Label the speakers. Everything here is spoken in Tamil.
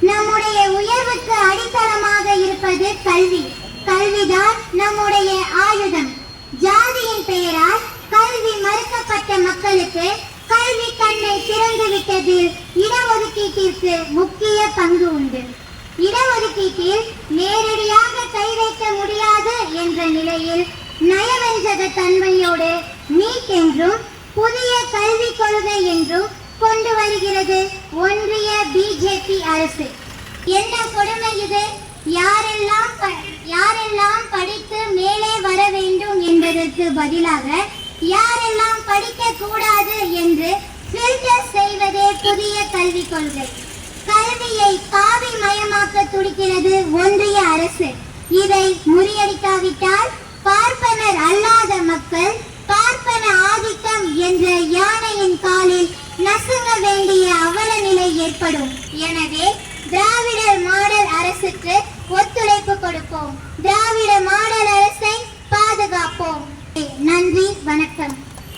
Speaker 1: நம்முடைய உயர்வுக்கு அடித்தளமாக இருப்பது கல்வி. கல்விதான் நம்முடைய ஆயுதம். ஜாதியின் பெயரால் கல்வி மறுக்கப்பட்ட மக்களுக்கு கல்வி கண்ணை திறந்து விட்டதில் இடஒதுக்கீட்டிற்கு முக்கிய பங்கு உண்டு. இடஒதுக்கீட்டில் நேரடியாக கை வைக்க முடியாது என்ற நிலையில் நயவஞ்சக தன்மையோடு நீட் என்றும் புதிய கல்விக் கொள்கை என்றும் கொண்டு வருகிறது ஒன்றிய பிஜேபி அரசு. என்ன கொடுமை இது? யாரெல்லாம் ப- யாரெல்லாம் படித்து மேலே வர வேண்டும் என்பதற்கு பதிலாக யாரெல்லாம் படிக்க கூடாது என்று ஃபில்டர் செய்வதே புதிய கல்விக் கொள்கை. கல்வியை காவி மயமாக்க துடிக்கிறது ஒன்றிய அரசு. இதை முறியடிக்காவிட்டால் பார்ப்பனர் அல்லாத மக்கள் ஏற்படும். எனவே திராவிடர் மாடல் அரசுக்கு ஒத்துழைப்பு கொடுப்போம். திராவிட மாடல் அரசை பாதுகாப்போம். நன்றி வணக்கம்.